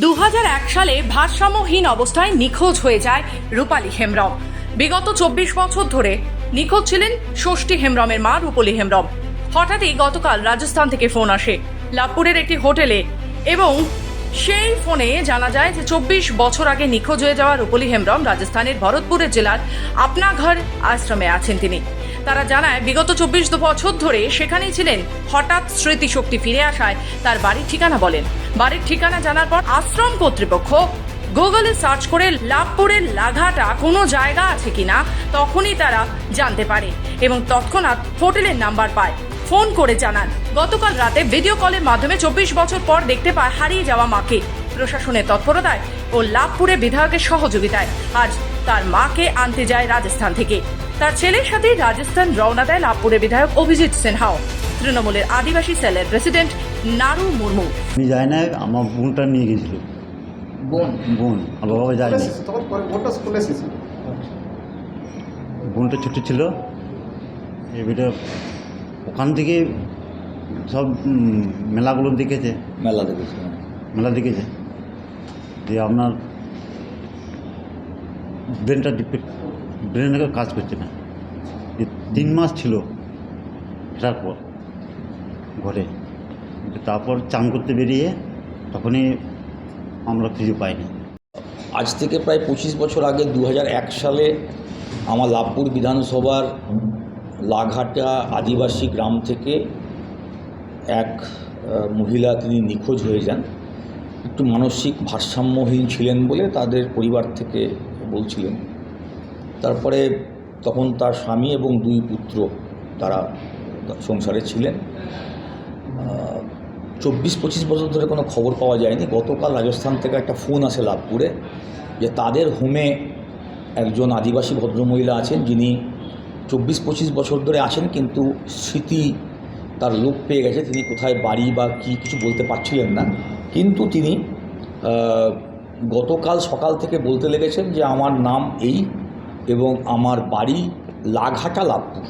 দু হাজার এক সালে ভারসাম্যহীন অবস্থায় নিখোঁজ হয়ে যায় রূপালী হেমব্রম। বিগত চব্বিশ বছর ধরে নিখোঁজ ছিলেন ষষ্ঠী হেমব্রমের মা রূপলী হেমব্রম। হঠাৎই গতকাল রাজস্থান থেকে ফোন আসে লাভপুরের একটি হোটেলে এবং সেই ফোনে জানা যায় যে চব্বিশ বছর আগে নিখোঁজ হয়ে যাওয়া রূপলী হেমব্রম রাজস্থানের ভরতপুরের জেলার আপনাঘর আশ্রমে আছেন তিনি। তারা জানায়, বিগত চব্বিশ বছর ধরে সেখানেই ছিলেন। হঠাৎ স্মৃতিশক্তি ফিরে আসায় তার বাড়ির ঠিকানা বলেন। বাড়ির ঠিকানা জানার পর আশ্রম কর্তৃপক্ষ গুগলে সার্চ করে লাভপুরের লাঘাটা কোনো জায়গা আছে কিনা তখনই তারা জানতে পারে এবং তৎক্ষণাৎ হোটেলের নাম্বার পায়। ফোন করে জানান। গতকাল রাতে ভিডিও কলের মাধ্যমে চব্বিশ বছর পর দেখতে পায় হারিয়ে যাওয়া মাকে। প্রশাসনের তৎপরতায় ও লাভপুরে বিধায়কের সহযোগিতায় আজ তার মাকে আনতে যায় রাজস্থান থেকে। তার ছেলের সাথে রাজস্থান রওনা দেয় লাভপুরের বিধায়ক অভিজিৎ সিনহাও। তৃণমূলের আদিবাসী সেলের প্রেসিডেন্ট নারু মুর্মু। আমি যাই না আমার বোনটা নিয়ে গেছিল। বোন? বোন আমার বাবা যায়নি এসেছে বোনটা ছোট ছিল। এবারে ওখান থেকে সব মেলাগুলো দেখেছে। মেলা দেখেছি মেলা দেখেছে। যে আপনার ব্রেনটা ডিপেক্ট ব্রেনটা কাজ করছে না। যে তিন মাস ছিল ফেরার পর ঘরে। তারপর চান করতে বেরিয়ে তখনই আমরা খুঁজে পাইনি। আজ থেকে প্রায় পঁচিশ বছর আগে দু হাজার এক সালে আমার লাভপুর বিধানসভার লাঘাটা আদিবাসী গ্রাম থেকে এক মহিলা তিনি নিখোঁজ হয়ে যান। একটু মানসিক ভারসাম্যহীন ছিলেন বলে তাদের পরিবার থেকে বলছিলেন। তারপরে তখন তার স্বামী এবং দুই পুত্র তারা সংসারে ছিলেন। চব্বিশ পঁচিশ বছর ধরে কোনো খবর পাওয়া যায়নি। গতকাল রাজস্থান থেকে একটা ফোন আসে লাভপুরে যে তাদের হোমে একজন আদিবাসী ভদ্রমহিলা আছেন যিনি চব্বিশ পঁচিশ বছর ধরে আছেন কিন্তু স্মৃতি তার লোক পেয়ে গেছে। তিনি কোথায় বাড়ি বা কি কিছু বলতে পারছিলেন না। কিন্তু তিনি গতকাল সকাল থেকে বলতে লেগেছেন যে আমার নাম এই এবং আমার বাড়ি লাঘাটা লাভপুর।